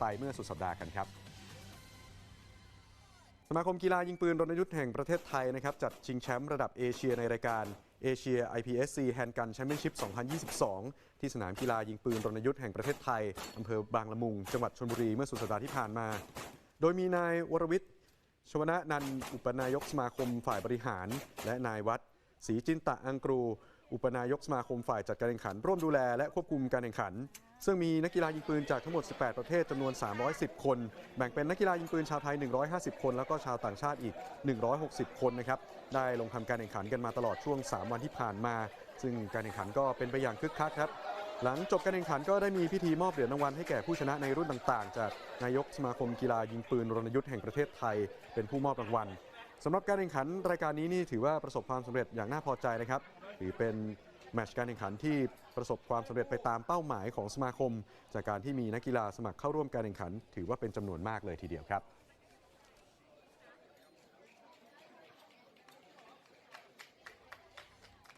ไปเมื่อสุดสัปดาห์กันครับ สมาคมกีฬายิงปืนรณยุทธ์แห่งประเทศไทยนะครับจัดชิงแชมป์ระดับเอเชียในรายการเอเชีย IPSC Handgun Championship 2022 ที่สนามกีฬายิงปืนรณยุทธ์แห่งประเทศไทยอำเภอบางละมุง จังหวัดชลบุรีเมื่อสุดสัปดาห์ที่ผ่านมา โดยมีนายวรวิทย์ชวนะนันอุปนายกสมาคมฝ่ายบริหาร และนายวัดศรีจินตะอังกรู อุปนายกสมาคมฝ่ายจัดการแข่งขัน ร่วมดูแลและควบคุมการแข่งขัน ซึ่งมีนักกีฬายิงปืนจากทั้งหมด 18 ประเทศจำนวน 310 คน แบ่งเป็นนักกีฬายิงปืนชาวไทย 150 คน แล้วก็ชาวต่างชาติอีก 160 คนนะครับ ได้ลงทำการแข่งขันกันมาตลอดช่วง 3 วันที่ผ่านมา ซึ่งการแข่งขันก็เป็นไปอย่างคึกคักครับ หลังจบการแข่งขันก็ได้มีพิธีมอบเหรียญรางวัลให้แก่ผู้ชนะในรุ่นต่าง ๆ จากนายกสมาคมกีฬายิงปืนรณยุทธ์แห่งประเทศไทย เป็นผู้มอบรางวัล สำหรับการแข่งขันรายการนี้นี่ถือว่าประสบความสำเร็จอย่างน่าพอใจนะครับถือเป็นแมตช์การแข่งขันที่ประสบความสำเร็จไปตามเป้าหมายของสมาคม จากการที่มีนักกีฬาสมัครเข้าร่วมการแข่งขัน ถือว่าเป็นจำนวนมากเลยทีเดียวครับ